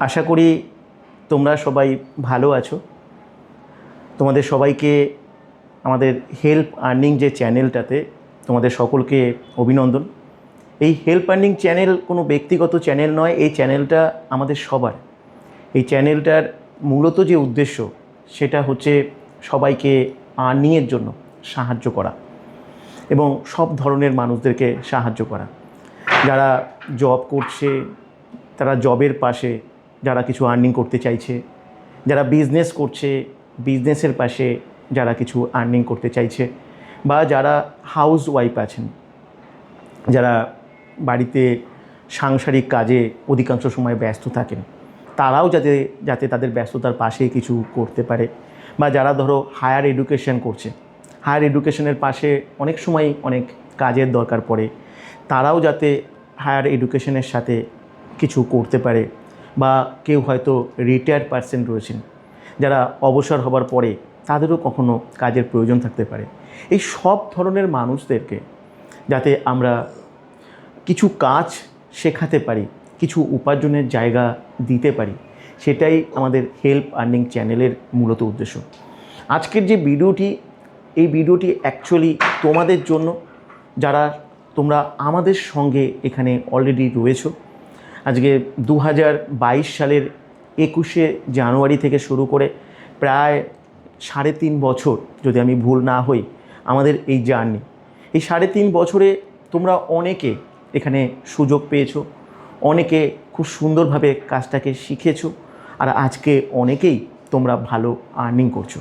আশা করি তোমরা সবাই ভালো আছো। তোমাদের সবাইকে আমাদের হেল্প আর্নিং যে চ্যানেলটাতে তোমাদের সকলকে অভিনন্দন। এই হেল্প আর্নিং চ্যানেল কোনো ব্যক্তিগত চ্যানেল নয়, এই চ্যানেলটা আমাদের সবার। এই চ্যানেলটার মূলত যে উদ্দেশ্য, সেটা হচ্ছে সবাইকে আর্নিংয়ের জন্য সাহায্য করা এবং সব ধরনের মানুষদেরকে সাহায্য করা। যারা জব করছে, তারা জবের পাশে যারা কিছু আর্নিং করতে চাইছে, যারা বিজনেস করছে বিজনেসের পাশে যারা কিছু আর্নিং করতে চাইছে বা যারা হাউস ওয়াইফ আছেন, যারা বাড়িতে সাংসারিক কাজে অধিকাংশ সময় ব্যস্ত থাকেন, তারাও যাতে যাতে তাদের ব্যস্ততার পাশে কিছু করতে পারে বা যারা ধরো হায়ার এডুকেশন করছে হায়ার এডুকেশনের পাশে অনেক সময় অনেক কাজের দরকার পড়ে, তারাও যাতে হায়ার এডুকেশনের সাথে কিছু করতে পারে বা কেউ হয়তো রিটায়ার্ড পার্সন রয়েছেন, যারা অবসর হবার পরে তাদেরও কখনো কাজের প্রয়োজন থাকতে পারে। এই সব ধরনের মানুষদেরকে যাতে আমরা কিছু কাজ শেখাতে পারি, কিছু উপার্জনের জায়গা দিতে পারি, সেটাই আমাদের হেল্প আর্নিং চ্যানেলের মূলত উদ্দেশ্য। আজকের যে ভিডিওটি, এই ভিডিওটি অ্যাকচুয়ালি তোমাদের জন্য, যারা তোমরা আমাদের সঙ্গে এখানে অলরেডি রয়েছো আজকে দু হাজার বাইশ সালের একুশে জানুয়ারি থেকে শুরু করে প্রায় সাড়ে তিন বছর যদি আমি ভুল না হই আমাদের এই জার্নি। এই সাড়ে তিন বছরে তোমরা অনেকে এখানে সুযোগ পেয়েছ, অনেকে খুব সুন্দরভাবে কাজটাকে শিখেছো আর আজকে অনেকেই তোমরা ভালো আর্নিং করছ।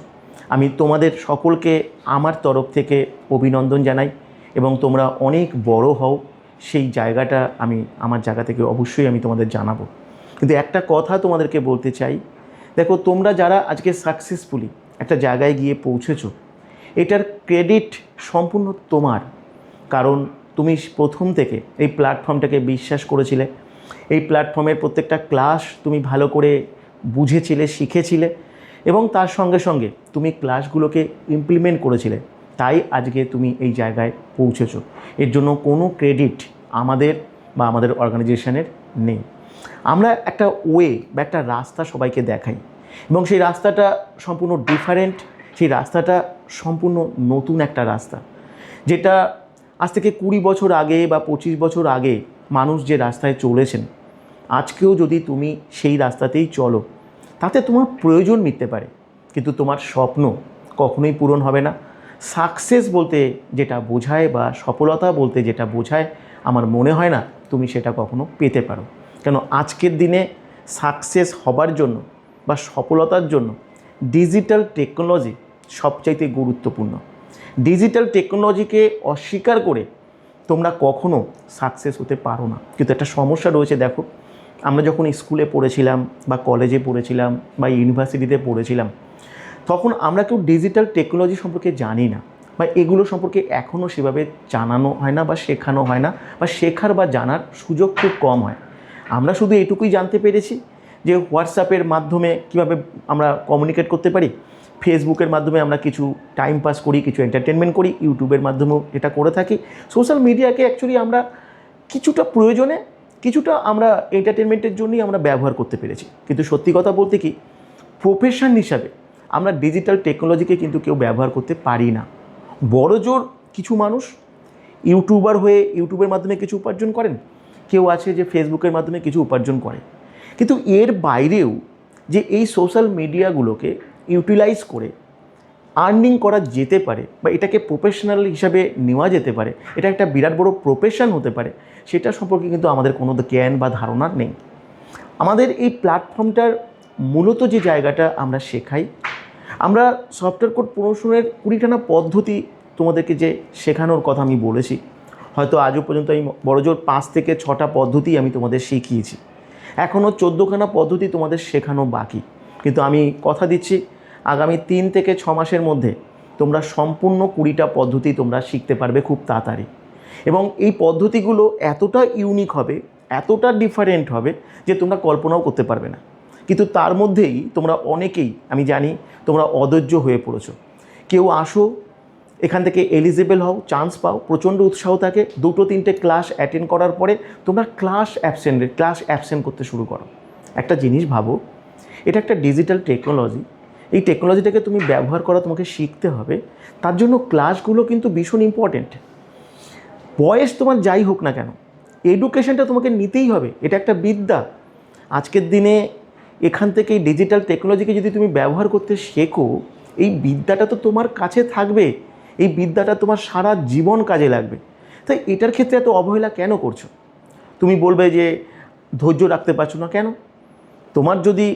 আমি তোমাদের সকলকে আমার তরফ থেকে অভিনন্দন জানাই এবং তোমরা অনেক বড় হও। সেই জায়গাটা আমি, আমার জায়গা থেকে অবশ্যই আমি তোমাদের জানাব। কিন্তু একটা কথা তোমাদেরকে বলতে চাই। দেখো, তোমরা যারা আজকে সাকসেসফুলি একটা জায়গায় গিয়ে পৌঁছেছো, এটার ক্রেডিট সম্পূর্ণ তোমার। কারণ তুমি প্রথম থেকে এই প্ল্যাটফর্মটাকে বিশ্বাস করেছিলে। এই প্ল্যাটফর্মের প্রত্যেকটা ক্লাস তুমি ভালো করে বুঝেছিলে, শিখেছিলে এবং তার সঙ্গে সঙ্গে তুমি ক্লাসগুলোকে ইমপ্লিমেন্ট করেছিলে। তাই আজকে তুমি এই জায়গায় পৌঁছেছো। এর জন্য কোনো ক্রেডিট আমাদের বা আমাদের অর্গানাইজেশনের নেই। আমরা একটা ওয়ে বা একটা রাস্তা সবাইকে দেখাই এবং সেই রাস্তাটা সম্পূর্ণ ডিফারেন্ট সেই রাস্তাটা সম্পূর্ণ নতুন একটা রাস্তা। যেটা আজ থেকে কুড়ি বছর আগে বা পঁচিশ বছর আগে মানুষ যে রাস্তায় চলেছেন, আজকেও যদি তুমি সেই রাস্তাতেই চলো, তাতে তোমার প্রয়োজন মিটতে পারে। কিন্তু তোমার স্বপ্ন কখনোই পূরণ হবে না। সাকসেস বলতে যেটা বোঝায় বা সফলতা বলতে যেটা বোঝায়, আমার মনে হয় না তুমি সেটা কখনো পেতে পারো। কেন আজকের দিনে সাকসেস হবার জন্য বা সফলতার জন্য ডিজিটাল টেকনোলজি সবচাইতে গুরুত্বপূর্ণ। ডিজিটাল টেকনোলজিকে অস্বীকার করে তোমরা কখনো সাকসেস হতে পারো না। কিন্তু একটা সমস্যা রয়েছে, দেখো, আমরা যখন স্কুলে পড়েছিলাম বা কলেজে পড়েছিলাম বা ইউনিভার্সিটিতে পড়েছিলাম তখন আমরা কেউ ডিজিটাল টেকনোলজি সম্পর্কে জানি না বা এগুলো সম্পর্কে এখনও সেভাবে জানানো হয় না বা শেখানো হয় না বা শেখার বা জানার সুযোগ খুব কম হয়। আমরা শুধু এটুকুই জানতে পেরেছি যে হোয়াটসঅ্যাপের মাধ্যমে কীভাবে আমরা কমিউনিকেট করতে পারি ফেসবুকের মাধ্যমে আমরা কিছু টাইম পাস করি, কিছু এন্টারটেনমেন্ট করি ইউটিউবের মাধ্যমেও এটা করে থাকি। সোশ্যাল মিডিয়াকে অ্যাকচুয়ালি আমরা কিছুটা প্রয়োজনে, কিছুটা আমরা এন্টারটেনমেন্টের জন্যই আমরা ব্যবহার করতে পেরেছি। কিন্তু সত্যি কথা বলতে কি প্রফেশন হিসাবে আমরা ডিজিটাল টেকনোলজিকে কিন্তু কেউ ব্যবহার করতে পারি না। বড় জোর কিছু মানুষ ইউটিউবার হয়ে ইউটিউবের মাধ্যমে কিছু উপার্জন করেন, কেউ আছে যে ফেসবুকের মাধ্যমে কিছু উপার্জন করে। কিন্তু এর বাইরেও যে এই সোশ্যাল মিডিয়াগুলোকে ইউটিলাইজ করে আর্নিং করা যেতে পারে বা এটাকে প্রফেশনাল হিসাবে নেওয়া যেতে পারে, এটা একটা বিরাট বড় প্রফেশন হতে পারে, সেটা সম্পর্কে কিন্তু আমাদের কোনো জ্ঞান বা ধারণা নেই। আমাদের এই প্ল্যাটফর্মটার মূলত যে জায়গাটা আমরা শেখাই আমরা সফটওয়্যার কোড প্রমোশনের কুড়িখানা পদ্ধতি তোমাদেরকে যে শেখানোর কথা আমি বলেছি, হয়তো আজও পর্যন্ত আমি বড়জোর পাঁচ থেকে ছটা পদ্ধতি আমি তোমাদের শিখিয়েছি। এখনও চোদ্দোখানা পদ্ধতি তোমাদের শেখানো বাকি। কিন্তু আমি কথা দিচ্ছি, আগামী তিন থেকে ছ মাসের মধ্যে তোমরা সম্পূর্ণ কুড়িটা পদ্ধতি তোমরা শিখতে পারবে খুব তাড়াতাড়ি। এবং এই পদ্ধতিগুলো এতটা ইউনিক হবে, এতটা ডিফারেন্ট হবে যে তোমরা কল্পনাও করতে পারবে না। কিন্তু তার মধ্যেই তোমরা অনেকেই, আমি জানি, তোমরা অধৈর্য হয়ে পড়েছো। কেউ আসো, এখান থেকে এলিজিবল হও চান্স পাও, প্রচণ্ড উৎসাহ থাকে, দুটো, তিনটে ক্লাস অ্যাটেন্ড করার পরে তোমরা ক্লাস অ্যাবসেন্ট ক্লাস অ্যাবসেন্ট করতে শুরু করো। একটা জিনিস ভাবো, এটা একটা ডিজিটাল টেকনোলজি এই টেকনোলজিটাকে তুমি ব্যবহার করা তোমাকে শিখতে হবে, তার জন্য ক্লাসগুলো কিন্তু ভীষণ ইম্পর্ট্যান্ট বয়স তোমার যাই হোক না কেন এডুকেশনটা তোমাকে নিতেই হবে, এটা একটা বিদ্যা। আজকের দিনে এখান থেকে এই ডিজিটাল টেকনোলজিকে যদি তুমি ব্যবহার করতে শেখো, এই বিদ্যাটা তো তোমার কাছে থাকবে। এই বিদ্যাটা তোমার সারা জীবন কাজে লাগবে। তাই এটার ক্ষেত্রে এত অবহেলা কেন করছ? তুমি বলবে যে ধৈর্য রাখতে পারছ না কেন? তোমার যদি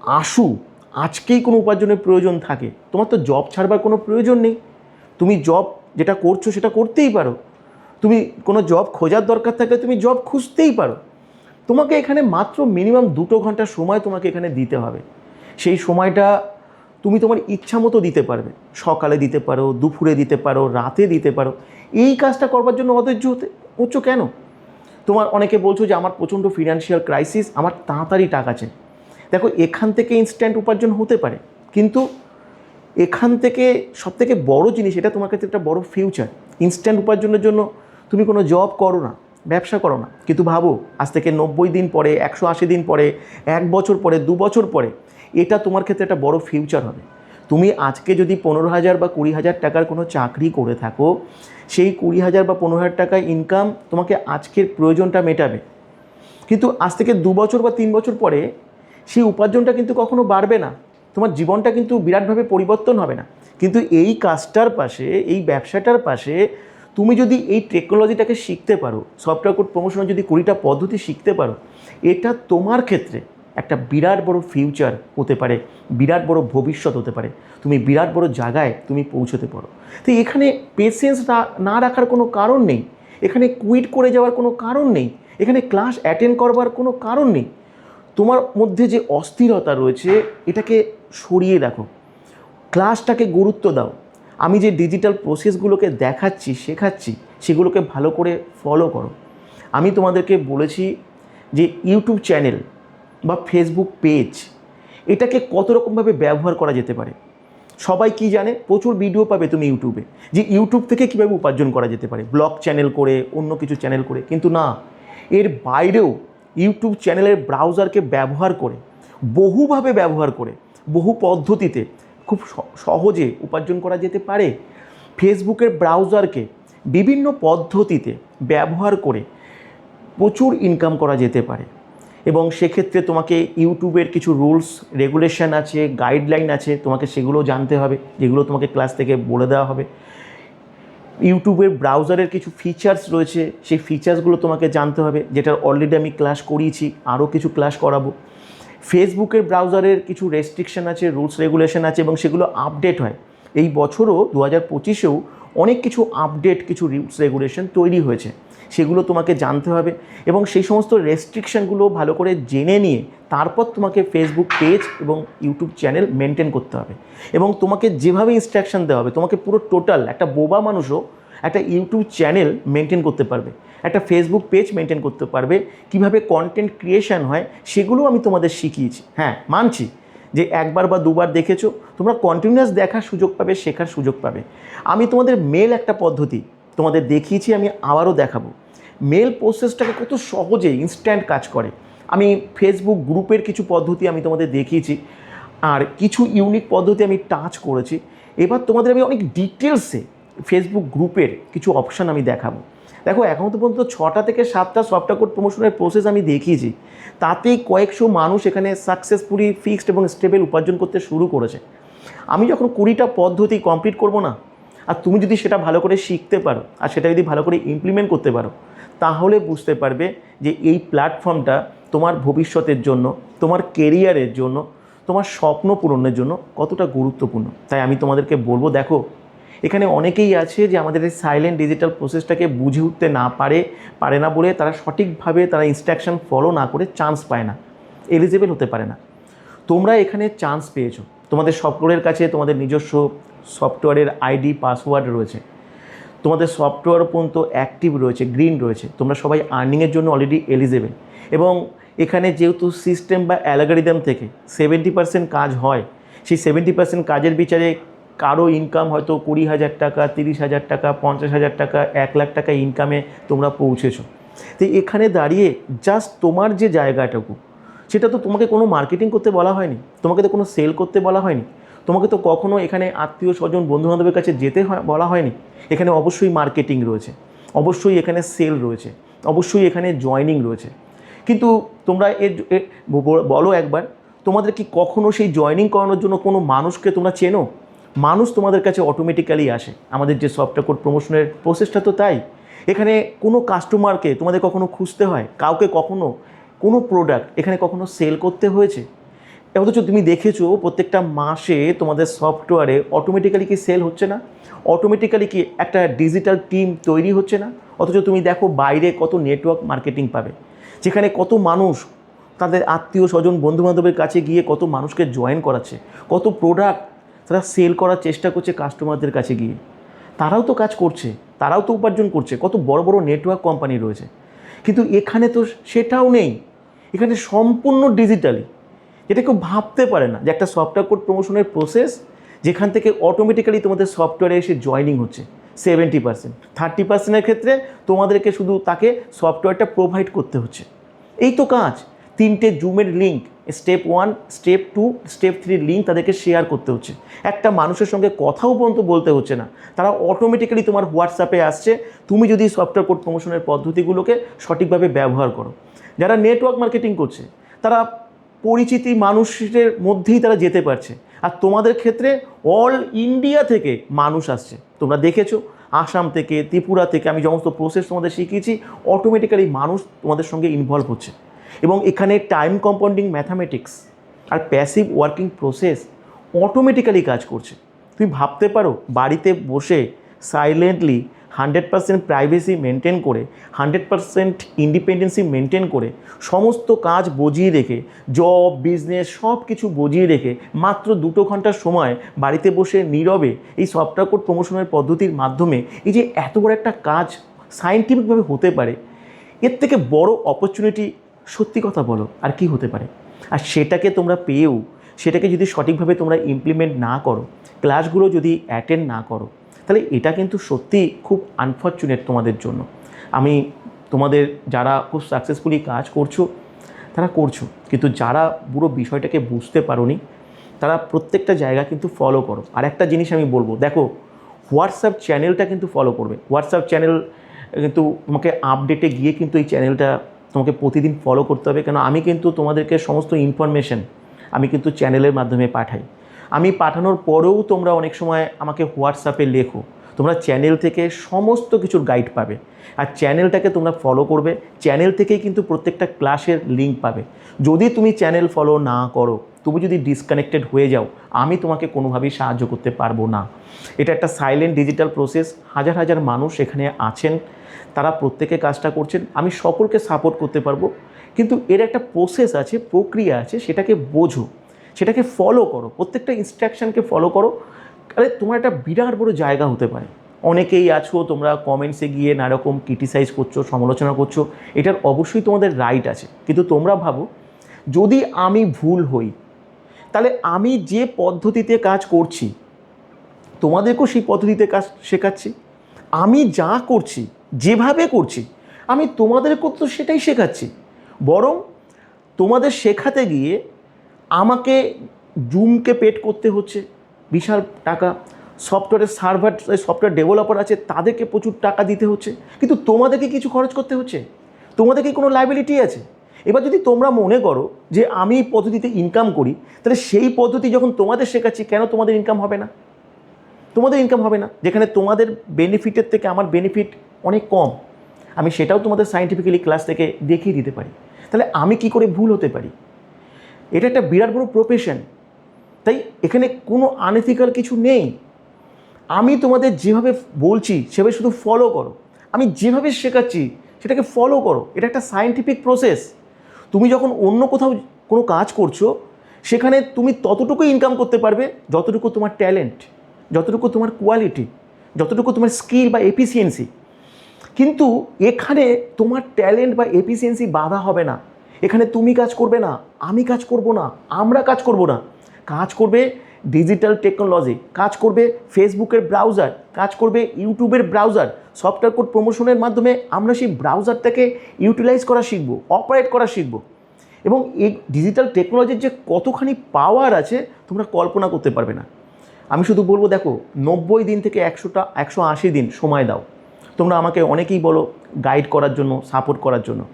আশু আজকেই কোনো উপার্জনের প্রয়োজন থাকে, তোমার তো জব ছাড়বার কোনো প্রয়োজন নেই। তুমি জব যেটা করছ সেটা করতেই পারো। তুমি কোনো জব খোঁজার দরকার থাকলে তুমি জব খুঁজতেই পারো। তোমাকে এখানে মাত্র মিনিমাম দুটো ঘণ্টা সময় তোমাকে এখানে দিতে হবে। সেই সময়টা তুমি তোমার ইচ্ছা মতো দিতে পারবে। সকালে দিতে পারো, দুপুরে দিতে পারো, রাতে দিতে পারো। এই কাজটা করবার জন্য অধৈর্য হতে হচ্ছ কেন? তোমার অনেকে বলছো যে, আমার প্রচণ্ড ফিনান্সিয়াল ক্রাইসিস আমার তাড়াতাড়ি টাকা চাই। দেখো, এখান থেকে ইনস্ট্যান্ট উপার্জন হতে পারে, কিন্তু এখান থেকে সব থেকে বড়ো জিনিস, এটা তোমার কাছে একটা বড় ফিউচার ইনস্ট্যান্ট উপার্জনের জন্য তুমি কোনো জব করো না। ব্যবসা করো না। কিন্তু ভাবো, আজ থেকে নব্বই দিন পরে, একশো আশি দিন পরে, এক বছর পরে, দু বছর পরে, এটা তোমার ক্ষেত্রে একটা বড় ফিউচার হবে। তুমি আজকে যদি পনেরো হাজার বা কুড়ি হাজার টাকার কোনো চাকরি করে থাকো, সেই কুড়ি হাজার বা পনেরো হাজার টাকা ইনকাম তোমাকে আজকের প্রয়োজনটা মেটাবে। কিন্তু আজ থেকে দু বছর বা তিন বছর পরে, সেই উপার্জনটা কিন্তু কখনো বাড়বে না। তোমার জীবনটা কিন্তু বিরাটভাবে পরিবর্তন হবে না। কিন্তু এই কাজটার পাশে, এই ব্যবসাটার পাশে তুমি যদি এই টেকনোলজিটাকে শিখতে পারো সফটওয়্যার কোড প্রমোশনের যদি কুড়িটা পদ্ধতি শিখতে পারো, এটা তোমার ক্ষেত্রে একটা বিরাট বড় ফিউচার হতে পারে, বিরাট বড় ভবিষ্যৎ হতে পারে। তুমি বিরাট বড় জায়গায় তুমি পৌঁছতে পারো। তো এখানে পেশেন্স না রাখার কোনো কারণ নেই, এখানে কুইট করে যাওয়ার কোনো কারণ নেই, এখানে ক্লাস অ্যাটেন্ড করবার কোনো কারণ নেই। তোমার মধ্যে যে অস্থিরতা রয়েছে, এটাকে সরিয়ে রাখো ক্লাসটাকে গুরুত্ব দাও। আমি যে ডিজিটাল প্রসেসগুলোকে দেখাচ্ছি, শেখাচ্ছি, সেগুলোকে ভালো করে ফলো করো। আমি তোমাদেরকে বলেছি যে ইউটিউব চ্যানেল বা ফেসবুক পেজ এটাকে কত রকমভাবে ব্যবহার করা যেতে পারে। সবাই কি জানে? প্রচুর ভিডিও পাবে তুমি ইউটিউবে যে ইউটিউব থেকে কীভাবে উপার্জন করা যেতে পারে। ব্লগ চ্যানেল করে, অন্য কিছু চ্যানেল করে। কিন্তু না, এর বাইরেও ইউটিউব চ্যানেলের ব্রাউজারকে ব্যবহার করে, বহুভাবে ব্যবহার করে, বহু পদ্ধতিতে খুব সহজে উপার্জন করা যেতে পারে। ফেসবুকের ব্রাউজারকে বিভিন্ন পদ্ধতিতে ব্যবহার করে প্রচুর ইনকাম করা যেতে পারে। এবং সেক্ষেত্রে তোমাকে ইউটিউবের কিছু রুলস, রেগুলেশন আছে, গাইডলাইন আছে, তোমাকে সেগুলো জানতে হবে, যেগুলো তোমাকে ক্লাস থেকে বলে দেওয়া হবে। ইউটিউবের ব্রাউজারের কিছু ফিচার্স রয়েছে, সেই ফিচার্সগুলো তোমাকে জানতে হবে যেটা অলরেডি আমি ক্লাস করিয়েছি আরও কিছু ক্লাস করাবো। ফেসবুকের ব্রাউজারের কিছু রেস্ট্রিকশন আছে রুলস রেগুলেশন আছে এবং সেগুলো আপডেট হয়। এই বছরও দু হাজার পঁচিশেও অনেক কিছু আপডেট কিছু রুলস রেগুলেশন তৈরি হয়েছে। সেগুলো তোমাকে জানতে হবে এবং সেই সমস্ত রেস্ট্রিকশনগুলো ভালো করে জেনে নিয়ে তারপর তোমাকে ফেসবুক পেজ এবং ইউটিউব চ্যানেল মেনটেন করতে হবে। এবং তোমাকে যেভাবে ইনস্ট্রাকশন দেওয়া হবে, তোমাকে পুরো টোটাল একটা বোবা মানুষও একটা ইউটিউব চ্যানেল মেনটেন করতে পারবে। একটা ফেসবুক পেজ মেনটেন করতে পারবে, কীভাবে কন্টেন্ট ক্রিয়েশন হয় সেগুলো আমি তোমাদের শিখিয়েছি। হ্যাঁ মানছি যে একবার বা দুবার দেখেছ, তোমরা কন্টিনিউয়াস দেখার সুযোগ পাবে, শেখার সুযোগ পাবে। আমি তোমাদের মেল একটা পদ্ধতি তোমাদের দেখিয়েছি, আমি আবারও দেখাবো। মেল প্রসেসটাকে কত সহজে ইনস্ট্যান্ট কাজ করে। আমি ফেসবুক গ্রুপের কিছু পদ্ধতি আমি তোমাদের দেখিয়েছি, আর কিছু ইউনিক পদ্ধতি আমি টাচ করেছি। এবার তোমাদের আমি অনেক ডিটেলসে ফেসবুক গ্রুপের কিছু অপশান আমি দেখাবো। দেখো, এখন তো পর্যন্ত ছটা থেকে সাতটা সফটওয়্যার কোড প্রমোশনের প্রসেস আমি দেখিয়েছি। তাতেই কয়েকশো মানুষ এখানে সাকসেসফুলি ফিক্সড এবং স্টেবল উপার্জন করতে শুরু করেছে। আমি যখন কুড়িটা পদ্ধতি কমপ্লিট করব না, আর তুমি যদি সেটা ভালো করে শিখতে পারো, আর সেটা যদি ভালো করে ইমপ্লিমেন্ট করতে পারো, তাহলে বুঝতে পারবে যে এই প্ল্যাটফর্মটা তোমার ভবিষ্যতের জন্য, তোমার কেরিয়ারের জন্য, তোমার স্বপ্ন পূরণের জন্য কতটা গুরুত্বপূর্ণ। তাই আমি তোমাদেরকে বলব, দেখো এখানে অনেকেই আছে যে আমাদের এই সাইলেন্ট ডিজিটাল প্রসেসটাকে বুঝে উঠতে না পারে পারে না বলে তারা সঠিকভাবে তারা ইনস্ট্রাকশন ফলো না করে চান্স পায় না এলিজিবল হতে পারে না। তোমরা এখানে চান্স পেয়েছ। তোমাদের সফটওয়্যারের কাছে তোমাদের নিজস্ব সফটওয়্যারের আইডি পাসওয়ার্ড রয়েছে। তোমাদের সফটওয়্যার পর্যন্ত অ্যাক্টিভ রয়েছে গ্রিন রয়েছে। তোমরা সবাই আর্নিংয়ের জন্য অলরেডি এলিজেবল এবং এখানে যেহেতু সিস্টেম বা অ্যালগারিদম থেকে সেভেন্টি পার্সেন্ট কাজ হয়, সেই সেভেন্টি পার্সেন্ট কাজের বিচারে কারও ইনকাম হয়তো কুড়ি হাজার টাকা, তিরিশ হাজার টাকা, পঞ্চাশ হাজার টাকা, এক লাখ টাকা ইনকামে তোমরা পৌঁছেছো। তো এখানে দাঁড়িয়ে জাস্ট তোমার যে জায়গাটুকু, সেটা তো তোমাকে কোনো মার্কেটিং করতে বলা হয়নি, তোমাকে তো কোনো সেল করতে বলা হয়নি, তোমাকে তো কখনো এখানে আত্মীয় স্বজন, বন্ধুবান্ধবের কাছে যেতে বলা হয়নি। এখানে অবশ্যই মার্কেটিং রয়েছে, অবশ্যই এখানে সেল রয়েছে, অবশ্যই এখানে জয়নিং রয়েছে। কিন্তু তোমরা এর বলো একবার, তোমাদের কি কখনো সেই জয়নিং করানোর জন্য কোনো মানুষকে তোমরা চেনো? মানুষ তোমাদের কাছে অটোমেটিক্যালি আসে। আমাদের যে সফটওয়্যার কোড প্রমোশনের প্রসেসটা তো তাই। এখানে কোনো কাস্টমারকে তোমাদের কখনো খুঁজতে হয়? কাউকে কখনো? কোনো প্রোডাক্ট এখানে কখনো সেল করতে হয়েছে? অথচ তুমি দেখেছ, প্রত্যেকটা মাসে তোমাদের সফটওয়্যারে অটোমেটিক্যালি কি সেল হচ্ছে না? অটোমেটিক্যালি কি একটা ডিজিটাল টিম তৈরি হচ্ছে না? অথচ তুমি দেখো বাইরে কত নেটওয়ার্ক মার্কেটিং পাবে। যেখানে কত মানুষ তাদের আত্মীয় স্বজন বন্ধুবান্ধবের কাছে গিয়ে কত মানুষকে জয়েন করাচ্ছে। কত প্রোডাক্ট তারা সেল করার চেষ্টা করছে কাস্টমারদের কাছে গিয়ে। তারাও তো কাজ করছে, তারাও তো উপার্জন করছে, কত বড় বড় নেটওয়ার্ক কোম্পানি রয়েছে। কিন্তু এখানে তো সেটাও নেই। এখানে সম্পূর্ণ ডিজিটালি এটা কেউ ভাবতে পারে না যে একটা সফটওয়্যার কোড প্রমোশনের প্রসেস যেখান থেকে অটোমেটিক্যালি তোমাদের সফটওয়্যারে এসে জয়নিং হচ্ছে সেভেন্টি পার্সেন্ট থার্টি পার্সেন্টের ক্ষেত্রে তোমাদেরকে শুধু তাকে সফটওয়্যারটা প্রোভাইড করতে হচ্ছে। এই তো কাজ। তিনটে জুমের link step one, step two, step three link তাদেরকে শেয়ার করতে হচ্ছে। একটা মানুষের সঙ্গে কথাও পর্যন্ত বলতে হচ্ছে না। তারা অটোমেটিক্যালি তোমার হোয়াটসঅ্যাপে আসছে, তুমি যদি সফটওয়্যার কোড প্রমোশনের পদ্ধতিগুলোকে সঠিকভাবে ব্যবহার করো। যারা নেটওয়ার্ক মার্কেটিং করছে, তারা পরিচিতি মানুষের মধ্যেই তারা যেতে পারছে। আর তোমাদের ক্ষেত্রে অল ইন্ডিয়া থেকে মানুষ আসছে। তোমরা দেখেছ, আসাম থেকে, ত্রিপুরা থেকে আমি সমস্ত প্রসেস তোমাদের শিখিয়েছি অটোমেটিক্যালি মানুষ তোমাদের সঙ্গে ইনভলভ হচ্ছে। এবং এখানে টাইম কম্পাউন্ডিং ম্যাথামেটিক্স আর প্যাসিভ ওয়ার্কিং প্রসেস অটোমেটিক্যালি কাজ করছে। তুমি ভাবতে পারো, বাড়িতে বসে silently hundred percent privacy maintain করে হান্ড্রেড পার্সেন্ট ইন্ডিপেন্ডেন্সি মেনটেন করে সমস্ত কাজ বজিয়ে রেখে জব বিজনেস সব কিছু বজিয়ে রেখে মাত্র দুটো ঘণ্টার সময় বাড়িতে বসে নীরবে এই সফটওয়্যার কোড প্রমোশনের পদ্ধতির মাধ্যমে এই যে এত বড় একটা কাজ সায়েন্টিফিকভাবে হতে পারে, এর থেকে বড় অপরচুনিটি সত্যি কথা বলো, আর কি হতে পারে? আর সেটাকে তোমরা পেয়েও, সেটাকে যদি সঠিকভাবে তোমরা ইমপ্লিমেন্ট না করো ক্লাসগুলো যদি অ্যাটেন্ড না করো, তাহলে এটা কিন্তু সত্যি খুব আনফর্চুনেট তোমাদের জন্য। আমি তোমাদের যারা খুব সাকসেসফুলি কাজ করছ, তারা করছ, কিন্তু যারা পুরো বিষয়টাকে বুঝতে পারোনি, তারা প্রত্যেকটা জায়গা কিন্তু ফলো করো। আর একটা জিনিস আমি বলব, দেখো হোয়াটসঅ্যাপ চ্যানেলটা কিন্তু ফলো করবে। হোয়াটসঅ্যাপ চ্যানেল কিন্তু তোমাকে আপডেটে গিয়ে কিন্তু এই চ্যানেলটা তোমাকে প্রতিদিন ফলো করতে হবে। কেন? আমি কিন্তু তোমাদেরকে সমস্ত ইনফরমেশন আমি কিন্তু চ্যানেলের মাধ্যমে পাঠাই। আমি পাঠানোর পরেও তোমরা অনেক সময় আমাকে হোয়াটসঅ্যাপে লেখো। তোমরা চ্যানেল থেকে সমস্ত কিছুর গাইড পাবে। আর চ্যানেলটাকে তোমরা ফলো করবে। চ্যানেল থেকেই কিন্তু প্রত্যেকটা ক্লাসের লিঙ্ক পাবে। যদি তুমি চ্যানেল ফলো না করো তুমি যদি ডিসকানেক্টেড হয়ে যাও, আমি তোমাকে কোনোভাবেই সাহায্য করতে পারব না। এটা একটা সাইলেন্ট ডিজিটাল প্রসেস হাজার হাজার মানুষ এখানে আছেন, তারা প্রত্যেকে কাজটা করছেন, আমি সকলকে সাপোর্ট করতে পারব। কিন্তু এর একটা প্রসেস আছে, প্রক্রিয়া আছে, সেটাকে বোঝো, সেটাকে ফলো করো, প্রত্যেকটা ইনস্ট্রাকশনকে ফলো করো। আরে, তোমার একটা বিরাট বড় জায়গা হতে পারে। অনেকেই আছো, তোমরা কমেন্টসে গিয়ে নানারকম ক্রিটিসাইজ করছ, সমালোচনা করছ, এটার অবশ্যই তোমাদের রাইট আছে। কিন্তু তোমরা ভাবো, যদি আমি ভুল হই তাহলে আমি যে পদ্ধতিতে কাজ করছি, তোমাদেরকেও সেই পদ্ধতিতে কাজ শেখাচ্ছি। আমি যা করছি, যেভাবে করছি, আমি তোমাদেরকেও তো সেটাই শেখাচ্ছি। বরং তোমাদের শেখাতে গিয়ে আমাকে জুমকে পেড করতে হচ্ছে, বিশাল টাকা। সফটওয়্যারের সার্ভার সফটওয়্যার ডেভেলপার আছে, তাদেরকে প্রচুর টাকা দিতে হচ্ছে। কিন্তু তোমাদেরকে কিছু খরচ করতে হচ্ছে? তোমাদের কি কোনো লাইবিলিটি আছে? এবার যদি তোমরা মনে করো যে আমি এই পদ্ধতিতে ইনকাম করি, তাহলে সেই পদ্ধতি যখন তোমাদের শেখাচ্ছি, কেন তোমাদের ইনকাম হবে না? তোমাদের ইনকাম হবে না। যেখানে তোমাদের বেনিফিটের থেকে আমার বেনিফিট অনেক কম। আমি সেটাও তোমাদের সাইন্টিফিক্যালি ক্লাস থেকে দেখিয়ে দিতে পারি। তাহলে আমি কি করে ভুল হতে পারি? এটা একটা বিরাট বড় প্রফেশন তাই এখানে কোনো আনএথিক্যাল কিছু নেই। আমি তোমাদের যেভাবে বলছি, সেভাবে শুধু ফলো করো। আমি যেভাবে শেখাচ্ছি, সেটাকে ফলো করো। এটা একটা সায়েন্টিফিক প্রসেস তুমি যখন অন্য কোথাও কোনো কাজ করছ, সেখানে তুমি ততটুকু ইনকাম করতে পারবে যতটুকু তোমার ট্যালেন্ট যতটুকু তোমার কোয়ালিটি যতটুকু তোমার স্কিল বা এফিসিয়েন্সি কিন্তু এখানে তোমার ট্যালেন্ট বা এফিসিয়েন্সি বাধা হবে না। এখানে তুমি কাজ করবে না, আমি কাজ করব না, আমরা কাজ করব না। কাজ করবে ডিজিটাল টেকনোলজি কাজ করবে ফেসবুকের ব্রাউজার কাজ করবে ইউটিউবের ব্রাউজার সফটওয়্যার কোড প্রমোশনের মাধ্যমে আমরা সেই ব্রাউজারটাকে ইউটিলাইজ করা শিখব অপারেট করা শিখব। এবং এই ডিজিটাল টেকনোলজির যে কতখানি পাওয়ার আছে, তোমরা কল্পনা করতে পারবে না। আমি শুধু বলব, দেখো, নব্বই দিন থেকে একশোটা, একশো আশি দিন সময় দাও। তোমরা আমাকে অনেকেই বলো গাইড করার জন্য সাপোর্ট করার জন্য।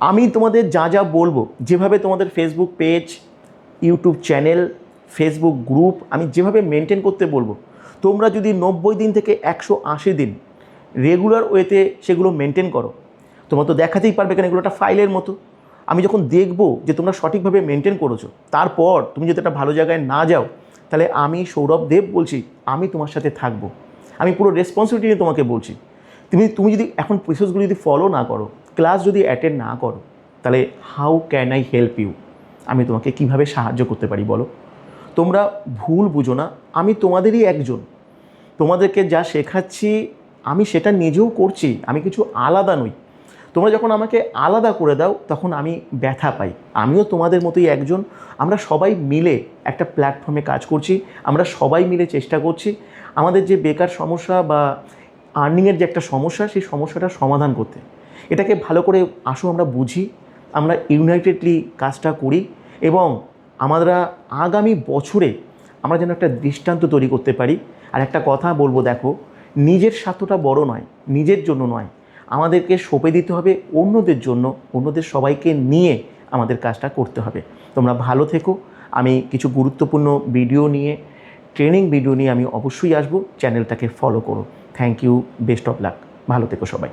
আমি তোমাদের যা যা বলব, যেভাবে তোমাদের Facebook page YouTube channel Facebook group আমি যেভাবে মেনটেন করতে বলব, তোমরা যদি নব্বই দিন থেকে একশো আশি দিন রেগুলার ওয়েতে সেগুলো মেনটেন করো। তোমরা তো দেখাতেই পারবে কেন এগুলো একটা ফাইলের মতো। আমি যখন দেখব যে তোমরা সঠিকভাবে মেনটেন করেছ, তারপর তুমি যদি একটা ভালো জায়গায় না যাও, তাহলে আমি সৌরভ দেব বলছি, আমি তোমার সাথে থাকব। আমি পুরো রেসপন্সিবিলিটি নিয়ে তোমাকে বলছি। তুমি তুমি যদি এখন প্রসেসগুলো যদি ফলো না করো ক্লাস যদি অ্যাটেন্ড না করো, তাহলে how can I help you আমি তোমাকে কীভাবে সাহায্য করতে পারি বলো? তোমরা ভুল বুঝো না, আমি তোমাদেরই একজন। তোমাদেরকে যা শেখাচ্ছি আমি সেটা নিজেও করছি, আমি কিছু আলাদা নই। তোমরা যখন আমাকে আলাদা করে দাও, তখন আমি ব্যথা পাই। আমিও তোমাদের মতোই একজন। আমরা সবাই মিলে একটা প্ল্যাটফর্মে কাজ করছি, আমরা সবাই মিলে চেষ্টা করছি। আমাদের যে বেকার সমস্যা বা আর্নিংয়ের যে একটা সমস্যা, সেই সমস্যাটার সমাধান করতে। এটাকে ভালো করে আসো, আমরা বুঝি, আমরা ইউনাইটেডলি কাজটা করি এবং আমরা আগামী বছরে আমরা যেন একটা দৃষ্টান্ত তৈরি করতে পারি। আর একটা কথা বলব, দেখো নিজের স্বার্থটা বড় নয়, নিজের জন্য নয়। আমাদেরকে সঁপে দিতে হবে অন্যদের জন্য, অন্যদের সবাইকে নিয়ে আমাদের কাজটা করতে হবে। তোমরা ভালো থেকো। আমি কিছু গুরুত্বপূর্ণ ভিডিও নিয়ে, ট্রেনিং ভিডিও নিয়ে আমি অবশ্যই আসব। চ্যানেলটাকে ফলো করো। Thank you, best of luck. ভালো থেকো সবাই।